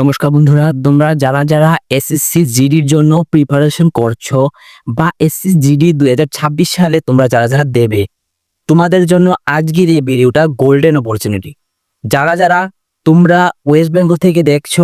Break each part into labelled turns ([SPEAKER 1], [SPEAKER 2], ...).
[SPEAKER 1] নমস্কার বন্ধুরা, তোমরা যারা যারা এসএসসি জিডির জন্য প্রিপারেশন করছ বা এসএসসি জিডি দুই হাজার ছাব্বিশ সালে তোমরা যারা যারা দেবে, তোমাদের জন্য আজকের এই ভিডিওটা গোল্ডেন অপরচুনিটি যারা যারা তোমরা ওয়েস্ট বেঙ্গল থেকে দেখছ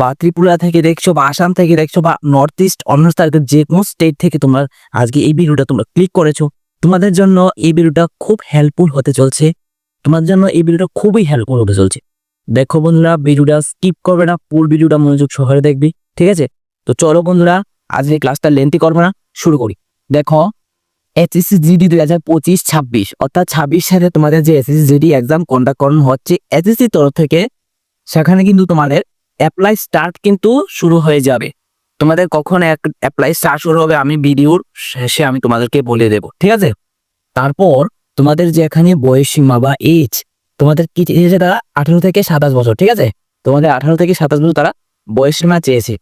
[SPEAKER 1] বা ত্রিপুরা থেকে দেখছ বা আসাম থেকে দেখছ বা নর্থ ইস্ট অন্য যে কোনো স্টেট থেকে তোমরা আজকে এই ভিডিওটা তোমরা ক্লিক করেছ, তোমাদের জন্য এই ভিডিওটা খুব হেল্পফুল হতে চলছে। তোমার জন্য এই ভিডিওটা খুবই হেল্পফুল হতে চলছে। দেখো বন্ধুরা, ভিডিওটা স্কিপ করবে না ফুল ভিডিওটা মনোযোগ সহকারে দেখবি, ঠিক আছে? তো চলো বন্ধুরা আজ এই ক্লাসটা লেন্থি করব না, শুরু করি। দেখো এসএসসি জিডি দুই হাজার পঁচিশ ছাব্বিশ, অর্থাৎ ছাব্বিশ সালে তোমাদের যে এসএসসি জিডি এক্সাম কন্ডাক্ট করানো হচ্ছে এসএসসি তরফ থেকে সেখানে কিন্তু তোমাদের অ্যাপ্লাই স্টার্ট কিন্তু শুরু হয়ে যাবে। তোমাদের কখন অ্যাপ্লাই স্টার্ট শুরু হবে আমি ভিডিওর শেষে আমি তোমাদেরকে বলে দেব, ঠিক আছে? তারপর তোমাদের যে এখানে বয়স সীমা বা এজ তোমাদের কি চেয়েছে তারা? আঠারো থেকে সাতাশ বছর, ঠিক আছে? তোমাদের আঠারো থেকে সাতাশ বছর তারা বয়স সীমা চেয়েছে।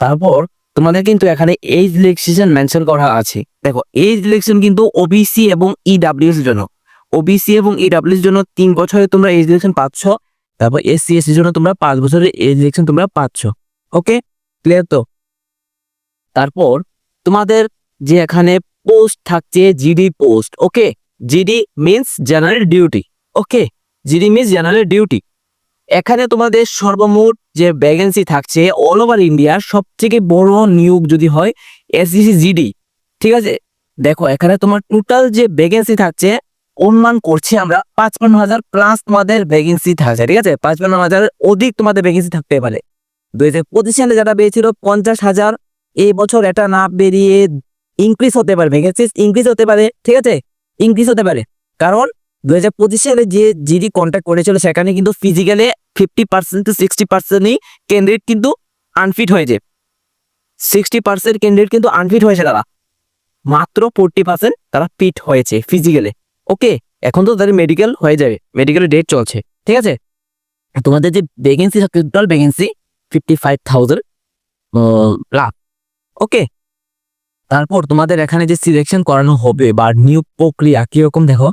[SPEAKER 1] তারপর তোমাদের কিন্তু এখানে এইজ রিলেক্সেশন মেনশন করা আছে। দেখো এইজ রিলেকশন কিন্তু ওবিসি এবং ইডাব্লিউ এর জন্য। ওবিসি এবং ইডাব্লিউ এর জন্য তিন বছরে তোমরা এজ রিলেকশন পাচ্ছ। তারপর এসসি এসসির জন্য তোমরা পাঁচ বছরের এজ রিলেকশন তোমরা পাচ্ছ। ওকে ক্লিয়ার তো? তারপর তোমাদের যে এখানে পোস্ট থাকছে GD post okay GD means general duty okay GD means general duty. এখানে তোমাদের সর্বমোট যে ভ্যাকেন্সি থাকছে অল ওভার ইন্ডিয়ার সব থেকে বড় নিয়োগ যদি হয় এসডিসি জিডি। ঠিক আছে? দেখো, এখানে তোমার টোটাল যে ভ্যাকেন্সি থাকছে, অনুমান করছি আমরা, পাঁচপান্ন হাজার প্লাস তোমাদের ভ্যাকেন্সি থাকছে, ঠিক আছে? পাঁচপান্ন হাজার অধিক তোমাদের ভ্যাকেন্সি থাকতে পারে। দুই হাজার পঁচিশ সালে যেটা পেয়েছিল, পঞ্চাশ হাজার, এই বছর এটা না বেরিয়ে ইনক্রিজ হতে পারে ভ্যাকেন্সি ইনক্রিজ হতে পারে, ঠিক আছে? ইনক্রিজ হতে পারে। কারণ দু হাজার পঁচিশ সালে যে জিডি কন্ট্যাক্ট করেছিল, সেখানে কিন্তু ফিজিক্যালে ফিফটি পার্সেন্ট টু সিক্সটি পার্সেন্টই ক্যান্ডিডেট কিন্তু আনফিট হয়েছে। সিক্সটি পার্সেন্ট ক্যান্ডিডেট কিন্তু আনফিট হয়েছে তারা। মাত্র ফোরটি পার্সেন্ট তারা ফিট হয়েছে ফিজিক্যালে ওকে এখন তো তাদের মেডিকেল হয়ে যাবে। মেডিকেলের ডেট চলছে। ঠিক আছে? তোমাদের যে vacancy total vacancy fifty five thousand lakh. Okay তারপর তোমাদের এখানে যে সিলেকশন করানো হবে বা নিয়োগ প্রক্রিয়া কীরকম দেখো।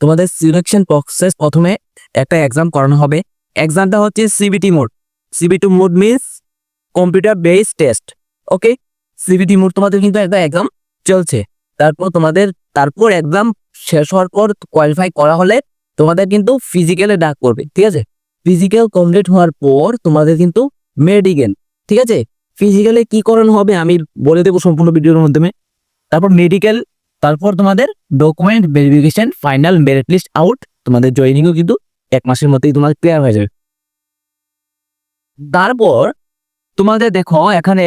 [SPEAKER 1] তোমাদের সিলেকশন প্রসেস প্রথমে একটা এক্সাম করানো হবে। এক্সামটা হচ্ছে CBT mode CBT mode means computer based test okay CBT mode তোমাদের কিন্তু একটা এক্সাম চলছে। তারপর তোমাদের, তারপর এক্সাম শেষ হওয়ার পর কোয়ালিফাই করা হলে তোমাদের কিন্তু ফিজিক্যালে ডাক করবে ঠিক আছে? ফিজিক্যাল কমপ্লিট হওয়ার পর তোমাদের কিন্তু মেডিকেল ঠিক আছে? ফিজিক্যালে কি করানো হবে আমি বলে দেবো সম্পূর্ণ ভিডিওর মাধ্যমে। তারপর মেডিকেল তারপর তোমাদের document verification final merit list out তোমাদের জয়েনিংও কিন্তু এক মাসের মধ্যেই তোমাদের ক্লিয়ার হয়ে যাবে। তারপর তোমাদের দেখো এখানে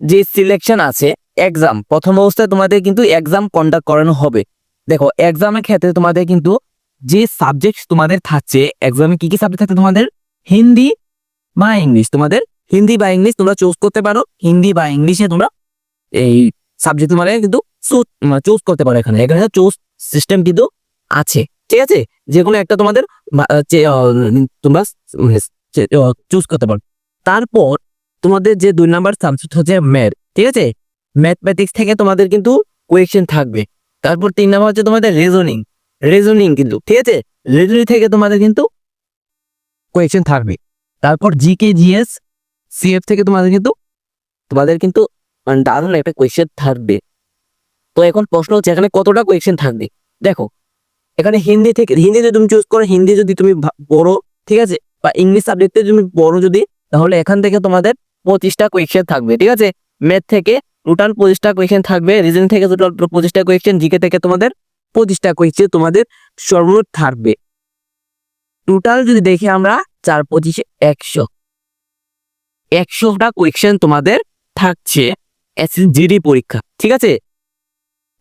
[SPEAKER 1] যে সিলেকশন আছে এক্সাম প্রথম অবস্থায় তোমাদের কিন্তু এক্সাম কন্ডাক্ট করানো হবে। দেখো এক্সামের ক্ষেত্রে তোমাদের কিন্তু যে সাবজেক্ট তোমাদের থাকছে এক্সামে কি কি সাবজেক্ট থাকছে তোমাদের? হিন্দি বা ইংলিশ। তোমাদের হিন্দি বা ইংলিশ তোমরা চুজ করতে পারো। হিন্দি বা ইংলিশে তোমরা এই সাবজেক্ট তোমাদের কিন্তু চুজ চুজ করতে পারো এখানে। এখানে চুজ সিস্টেম কিন্তু আছে, ঠিক আছে? যে কোনো একটা তোমাদের তোমরা চুজ করতে পারো। তারপর তোমাদের যে দুই নাম্বার সাবজেক্ট হচ্ছে ম্যাথ ঠিক আছে? ম্যাথমেটিক্স থেকে তোমাদের কিন্তু কোয়েশ্চেন থাকবে। তারপর তিন নাম্বার হচ্ছে তোমাদের রেজনিং রেজনিং কিন্তু, ঠিক আছে? রেজনিং থেকে তোমাদের কিন্তু কোয়েশ্চেন থাকবে। তারপর জিকে জিএস সিএফ থেকে তোমাদের কিন্তু তোমাদের কিন্তু মানে দারুণ একটা কোয়েশ্চেন থাকবে। তো এখন প্রশ্ন হচ্ছে, এখানে কতটা কোয়েশ্চেন থাকবে? দেখো, এখানে হিন্দি থেকে, হিন্দি যদি তুমি চুজ করো, হিন্দি যদি তুমি পড়ো, ঠিক আছে? বা ইংলিশ সাবজেক্টে তুমি পড়ো যদি, তাহলে এখান থেকে তোমাদের পঁচিশটা কোয়েশ্চেন থাকবে, ঠিক আছে? ম্যাথ থেকে টোটাল পঁচিশটা কোয়েশ্চেন থাকবে রিজন থেকে টোটাল পঁচিশটা কোয়েশ্চেন জিকে থেকে তোমাদের পঁচিশটা কোয়েশ্চেন তোমাদের সর্বমোট থাকবে। টোটাল যদি দেখি আমরা, চার, পঁচিশে, একশো। একশোটা কোয়েশ্চেন তোমাদের থাকছে। এসএসজিডি পরীক্ষা, ঠিক আছে?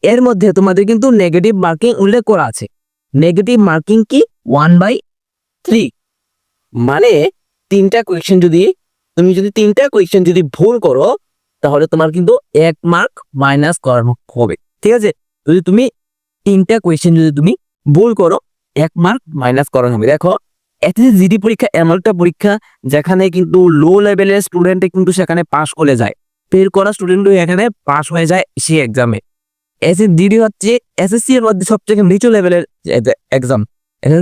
[SPEAKER 1] এর মধ্যে তোমাদের কিন্তু নেগেটিভ মার্কিং উল্লেখ করা আছে। নেগেটিভ মার্কিং কি? ওয়ান বাই থ্রি মানে তিনটা কোয়েশ্চেন যদি, তুমি যদি তিনটা কোয়েশ্চেন যদি ভুল করো, তাহলে তোমার কিন্তু এক মার্ক মাইনাস করানো হবে, ঠিক আছে? যদি তুমি তিনটা কোয়েশ্চেন যদি তুমি ভুল করো, এক মার্ক মাইনাস করানো হবে। দেখো এসএসসি জিডি পরীক্ষা এমন একটা পরীক্ষা, যেখানে কিন্তু লো লেভেলের স্টুডেন্টে কিন্তু সেখানে পাশ করে যায়। ফেল করা স্টুডেন্টও এখানে পাস হয়ে যায় সেই এক্সামে এসএস জিডি হচ্ছে এসএসসি এর মধ্যে সবথেকে নিচু লেভেলের এক্সাম এখানে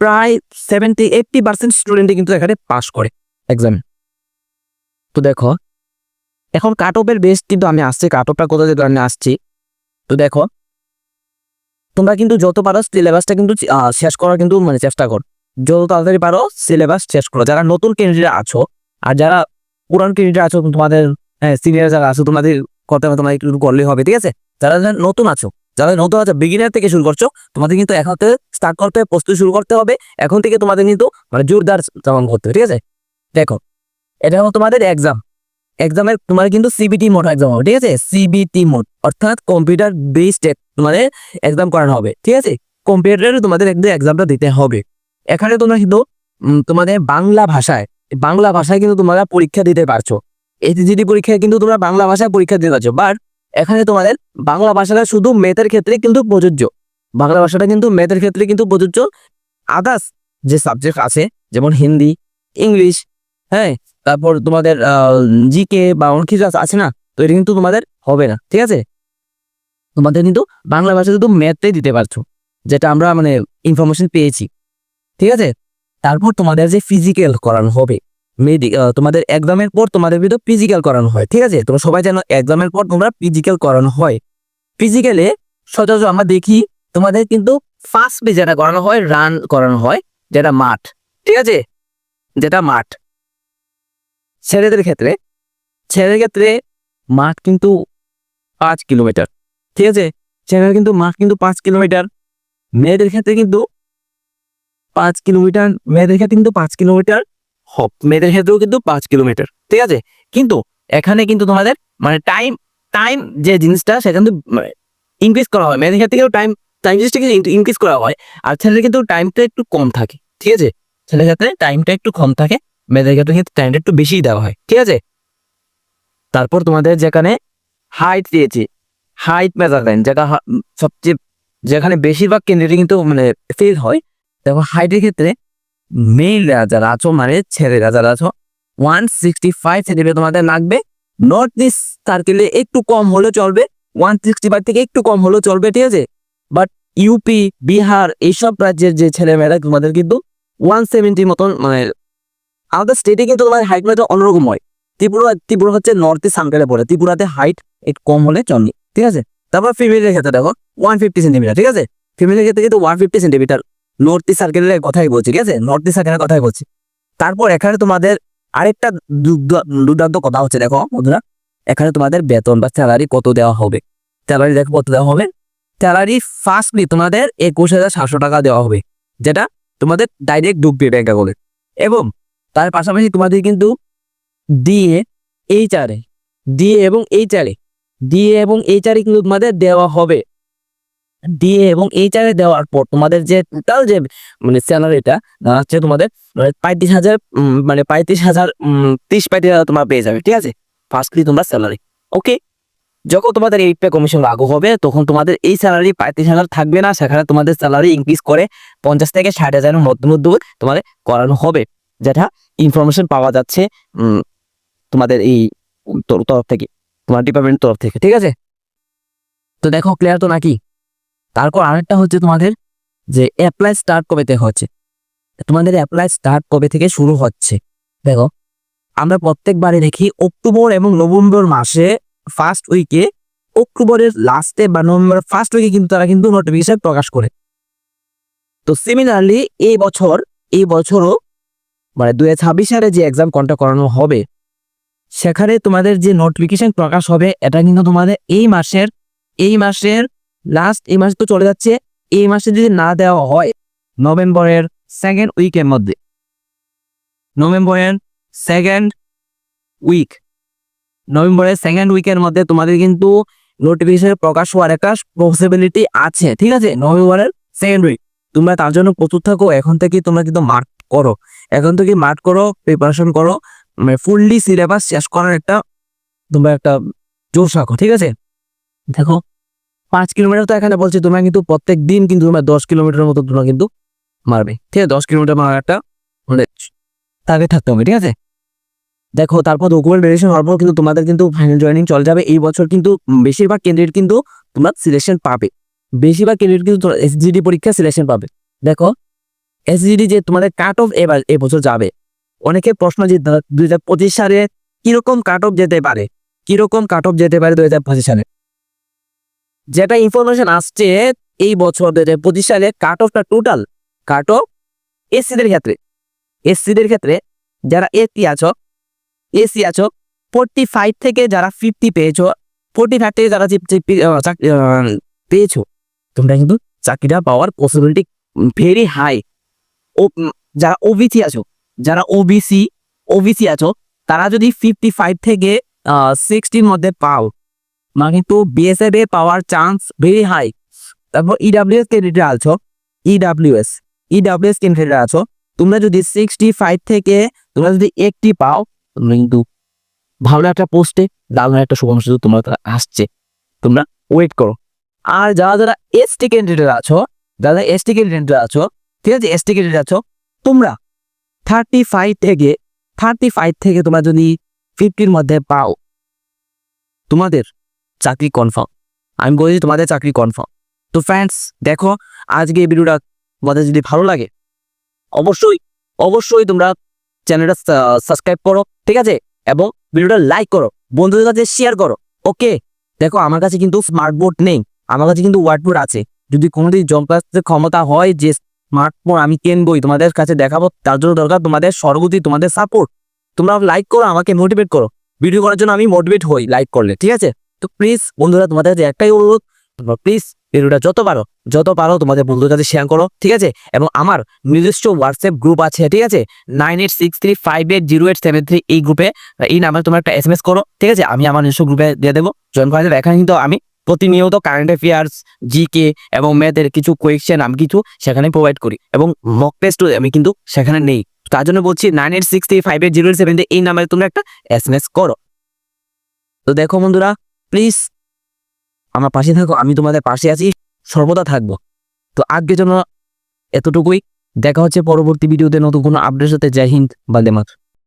[SPEAKER 1] প্রায় সেভেন্টি এইটটি পার্সেন্ট স্টুডেন্টে কিন্তু এখানে পাস করে এক্সামে তো দেখো, এখন কাট অফের বেস কিন্তু আমি আসছি। কাট অফটা কোথা থেকে আমি আসছি? তো দেখো, তোমরা কিন্তু যত পারো সিলেবাসটা কিন্তু শেষ করার কিন্তু মানে চেষ্টা কর। যত তাড়াতাড়ি পারো সিলেবাস শেষ করো। যারা নতুন ক্যান্ডিডেট আছো, আর যারা পুরান ক্যান্ডিডেট আছো তোমাদের সিনিয়র যারা আছো, তোমাদের কথা তোমার একটু করলেই হবে, ঠিক আছে? যারা নতুন আছো, যারা নতুন আছো বিগিনার থেকে শুরু করছ, তোমাদের কিন্তু এখন থেকে স্টার্ট করতে হবে প্রস্তুতি শুরু করতে হবে। এখন থেকে তোমাদের কিন্তু মানে জোরদার তেমন করতে হবে, ঠিক আছে? দেখো, এটা হলো তোমাদের এক্সাম এক্সামের তোমার কিন্তু সিবিটি মোড এক্সাম হবে, ঠিক আছে? সিবিটি মোড অর্থাৎ কম্পিউটার বেসড তোমাদের এক্সাম করানো হবে, ঠিক আছে? কম্পিউটারে তোমাদের একদম এক্সামটা দিতে হবে। এখানে তোমরা কিন্তু তোমাদের বাংলা ভাষায় বাংলা ভাষায় কিন্তু তোমরা পরীক্ষা দিতে পারছ। এসিজিডি পরীক্ষায় কিন্তু তোমরা বাংলা ভাষায় পরীক্ষা দিতে পারছ বাট এখানে তোমাদের বাংলা ভাষাটা শুধু ম্যাথের ক্ষেত্রে কিন্তু প্রযোজ্য। বাংলা ভাষাটা কিন্তু ম্যাথের ক্ষেত্রে কিন্তু প্রযোজ্য। আদার্স যে সাবজেক্ট আছে, যেমন হিন্দি ইংলিশ হ্যাঁ তারপর তোমাদের জিকে বা অনেক কিছু আছে- না, তো এটা কিন্তু তোমাদের হবে না, ঠিক আছে? তোমাদের কিন্তু বাংলা ভাষা শুধু ম্যাথটাই দিতে পারছ, যেটা আমরা মানে ইনফরমেশন পেয়েছি, ঠিক আছে? তারপর তোমাদের যে ফিজিক্যাল করানো হবে মেডি তোমাদের এক্সামের পর তোমাদের ভিতর ফিজিক্যাল করানো হয়, ঠিক আছে? তোমরা সবাই জানো এক্সামের পর তোমরা ফিজিক্যাল করানো হয়। ফিজিক্যালে সচরাচর আমরা দেখি তোমাদের কিন্তু ফার্স্ট পে যেটা করানো হয় রান করানো হয়, যেটা মাঠ, ঠিক আছে? যেটা মাঠ। ছেলেদের ক্ষেত্রে ছেলেদের ক্ষেত্রে মাঠ কিন্তু পাঁচ কিলোমিটার ঠিক আছে? ছেলেদের কিন্তু মাঠ কিন্তু পাঁচ কিলোমিটার মেয়েদের ক্ষেত্রে কিন্তু পাঁচ কিলোমিটার মেয়েদের ক্ষেত্রে কিন্তু পাঁচ কিলোমিটার হব মেয়েদের ক্ষেত্রেও কিন্তু পাঁচ কিলোমিটার ঠিক আছে? কিন্তু এখানে কিন্তু তোমাদের মানে টাইম টাইম যে জিনিসটা, সেটা কিন্তু ইনক্রিজ করা হয়। মেয়েদের ক্ষেত্রে কিন্তু টাইম টাইম জিনিসটা কিন্তু ইনক্রিজ করা হয়। আর ছেলেদের কিন্তু টাইমটা একটু কম থাকে, ঠিক আছে? ছেলেদের ক্ষেত্রে টাইমটা একটু কম থাকে, মেয়েদের ক্ষেত্রে কিন্তু টাইমটা একটু বেশিই দেওয়া হয়, ঠিক আছে? তারপর তোমাদের যেখানে হাইট দিয়েছি হাইট মেজারমেন্ট যেটা সবচেয়ে, যেখানে বেশিরভাগ কেন্দ্রে কিন্তু মানে ফেল হয়, দেখো হাইটের ক্ষেত্রে মেয়েরা যারা আছো মানে ছেলেরা যারা আছো ওয়ান সিক্সটি ফাইভ সেন্টিমিটার তোমাদের লাগবে। নর্থ ইস্ট সার্কেলে একটু কম হলেও চলবে। ওয়ান সিক্সটি ফাইভ থেকে একটু কম হলেও চলবে, ঠিক আছে? বাট ইউপি বিহার এইসব রাজ্যের যে ছেলেমেয়েরা তোমাদের কিন্তু ওয়ান সেভেন্টি মতন মানে আমাদের স্টেটে কিন্তু তোমার হাইট মেটা অন্যরকম হয়। ত্রিপুরা ত্রিপুরা হচ্ছে নর্থ ইস্ট সার্কেলে পড়ে। ত্রিপুরাতে হাইট একটু কম হলে চলে ঠিক আছে? তারপর ফিমেলের ক্ষেত্রে দেখো ওয়ান ফিফটি সেন্টিমিটার ঠিক আছে? ফিমেলের ক্ষেত্রে কিন্তু one fifty centimetre north east সার্কেলের কথাই বলছি, ঠিক আছে? নর্থ ইস্ট সার্কেলের কথাই বলছি। তারপর এখানে তোমাদের আরেকটা দুর্দ- দুর্দান্ত কথা হচ্ছে, দেখো, বন্ধুরা। এখানে তোমাদের বেতন বা স্যালারি কত দেওয়া হবে? স্যালারি দেখো কত দেওয়া হবে? স্যালারি ফার্স্টলি তোমাদের একুশ হাজার সাতশো টাকা দেওয়া হবে, যেটা তোমাদের ডাইরেক্ট ঢুকবে ব্যাংক অ্যাকাউন্টে এবং তার পাশাপাশি তোমাদের কিন্তু DA H R A DA এবং এইচ আর এ ডিএ এবং এইচ আর এ কিন্তু তোমাদের দেওয়া হবে। ডিএ এবং এইচ আর দেওয়ার পর তোমাদের যে টোটাল যে মানে স্যালারিটা দাঁড়াচ্ছে তোমাদের মানে পঁয়ত্রিশ হাজার মানে পঁয়ত্রিশ হাজার উম, তিরিশ পঁয়ত্রিশ হাজার তোমরা পেয়ে যাবে ঠিক আছে? ফার্স্টলি তোমরা স্যালারি ওকে যখন তোমাদের এই পে কমিশন লাগু হবে তখন তোমাদের এই স্যালারি পঁয়ত্রিশ হাজার থাকবে না সেখানে তোমাদের স্যালারি ইনক্রিজ করে পঞ্চাশ থেকে ষাট হাজারের মধ্যে মধ্যে তোমাদের করানো হবে। যেটা ইনফরমেশন পাওয়া যাচ্ছে তোমাদের এই তরফ থেকে তোমার ডিপার্টমেন্ট তরফ থেকে ঠিক আছে? তো দেখো ক্লিয়ার তো নাকি? তারপর আরেকটা হচ্ছে তোমাদের যে অ্যাপ্লাই স্টার্ট কবে থেকে হচ্ছে? তোমাদের অ্যাপ্লাই স্টার্ট কবে থেকে শুরু হচ্ছে? দেখো, আমরা প্রত্যেকবারে দেখি অক্টোবর এবং নভেম্বর মাসে ফার্স্ট উইকে অক্টোবরের লাস্টে বা নভেম্বর ফার্স্ট উইকে কিন্তু তারা কিন্তু নোটিফিকেশন প্রকাশ করে। তো সিমিলারলি এই বছর, এই বছরও মানে দু হাজার ছাব্বিশ সালে যে এক্সাম কন্ট্যাক্ট করানো হবে, সেখানে তোমাদের যে নোটিফিকেশন প্রকাশ হবে, এটা কিন্তু তোমাদের এই মাসের এই মাসের লাস্ট এই মাসে তো চলে যাচ্ছে। এই মাসে যদি না দেওয়া হয়, নভেম্বরের সেকেন্ড উইকের মধ্যে। নভেম্বরের সেকেন্ড উইক নভেম্বরের সেকেন্ড উইকের মধ্যে তোমাদের কিন্তু নোটিফিকেশন প্রকাশ হওয়ার একটা পসিবিলিটি আছে, ঠিক আছে? নভেম্বরের সেকেন্ড উইক তোমরা তার জন্য প্রস্তুত থাকো, এখন থেকে তোমরা কিন্তু মার্ক করো। এখন থেকে মার্ক করো প্রিপারেশন করো মানে ফুললি সিলেবাস শেষ করার একটা তোমরা একটা জোশ রাখো, ঠিক আছে? দেখো পাঁচ কিলোমিটার তো এখানে বলছি তোমরা কিন্তু প্রত্যেক দিন কিন্তু তোমরা দশ কিলোমিটারের মতো তোমরা কিন্তু মারবে। ঠিক আছে, দশ কিলোমিটার মারার একটা মানে টার্গেট থাকতে হবে, ঠিক আছে? দেখো, তারপর ডকুমেন্ট ভেরিয়েশন হওয়ার পর কিন্তু তোমাদের কিন্তু ফাইনাল জয়েনিং চলে যাবে। এই বছর কিন্তু বেশিরভাগ ক্যান্ডিডেট কিন্তু তোমরা সিলেকশন পাবে। বেশিরভাগ ক্যান্ডিডেট কিন্তু এসজিডি পরীক্ষা সিলেকশন পাবে। দেখো এসজিডি যে তোমাদের কাট অফ এবার এবছর যাবে। অনেকে প্রশ্ন যে দুই হাজার পঁচিশ সালে কীরকম কাট অফ যেতে পারে? কীরকম কাট অফ যেতে পারে দু হাজার পঁচিশ সালে? যেটা ইনফরমেশন আসছে এই বছর দু হাজার পঁচিশ সালে কাট অফটা টোটাল কাট অফ এসসিদের ক্ষেত্রে। এসসিদের ক্ষেত্রে যারা এসি আছো এসি আছো ফোর্টি ফাইভ থেকে যারা ফিফটি পেয়েছ ফোর্টি ফাইভ থেকে যারা পেয়েছ, তোমরা কিন্তু চাকরিটা পাওয়ার পসিবিলিটি ভেরি হাই ও যারা ওবিসি আছো, যারা ওবিসি ওবিসি আছো, তারা যদি ফিফটি ফাইভ থেকে সিক্সটির মধ্যে পাও না কিন্তু বিএসএফ এ পাওয়ার চান্স ভেরি হাই তারপর E ইডাব্লিউএস ক্যান্ডিডেট আছো? E ইডাব্লিউএস ইডাব্লিউএস ক্যান্ডিডেট আছো? তোমরা যদি সিক্সটি ফাইভ থেকে তোমরা যদি একটি পাও, তোমরা কিন্তু ভালো একটা পোস্টে দারুণ একটা শুভ সুযোগ তোমরা আসছে। তোমরা ওয়েট করো। আর যারা যারা এসটি ক্যান্ডিডেট আছো, যারা এসটি ক্যান্ডিডেট আছো, ঠিক আছে? এসটি ক্যান্ডিডেট আছো, তোমরা থার্টি ফাইভ থেকে থার্টি ফাইভ থেকে তোমরা যদি ফিফটির মধ্যে পাও, তোমাদের চাকরি কনফার্ম আমি বলছি তোমাদের চাকরি কনফার্ম তো ফ্রেন্ডস দেখো, আজকে এই ভিডিওটা তোমাদের যদি ভালো লাগে, অবশ্যই অবশ্যই তোমরা চ্যানেলটা সাবস্ক্রাইব করো, ঠিক আছে? এবং ভিডিওটা লাইক করো, বন্ধুদের কাছে শেয়ার করো ওকে দেখো, আমার কাছে কিন্তু স্মার্ট বোর্ড নেই, আমার কাছে কিন্তু হোয়াইট বোর্ড আছে। যদি কোনোদিন জব ক্লাসের ক্ষমতা হয় যে স্মার্টফোন আমি কিনবই, তোমাদের কাছে দেখাবো, তার জন্য দরকার তোমাদের সরগতি তোমাদের সাপোর্ট তোমরা লাইক করো, আমাকে মোটিভেট করো। ভিডিও করার জন্য আমি মোটিভেট হই লাইক করলে, ঠিক আছে? তো প্লিজ বন্ধুরা, তোমাদের কাছে একটাই অনুরোধ প্লিজ ভিডিওটা যত পারো যত পারো তোমাদের বন্ধুদের কাছে শেয়ার করো, ঠিক আছে? এবং আমার নিজস্ব হোয়াটসঅ্যাপ গ্রুপ আছে, ঠিক আছে? Nine eight six three five eight zero eight seven three এই গ্রুপে এই নাম্বারে তোমরা একটা এস করো, ঠিক আছে? আমি আমার নিজস্ব গ্রুপে দিয়ে দেবো জয়েন করা যাবে। এখানে কিন্তু আমি প্রতিনিয়ত কারেন্ট অ্যাফেয়ার্স জিকে এবং ম্যাথের কিছু কোয়েশ্চেন আমি কিছু সেখানে প্রোভাইড করি এবং মক টেস্টও আমি কিন্তু সেখানে নেই। তার জন্য বলছি nine eight six three five eight zero eight seven এই নাম্বারে তোমরা একটা এস করো। তো দেখো বন্ধুরা প্লিজ, আমার পাশে থাকো, আমি তোমাদের পাশে আছি, সর্বদা থাকব। তো আজকের জন্য এতটুকুই। দেখা হচ্ছে পরবর্তী ভিডিওতে নতুন কোনো আপডেট সাথে। জয় হিন্দ, বান্দে মাতরম।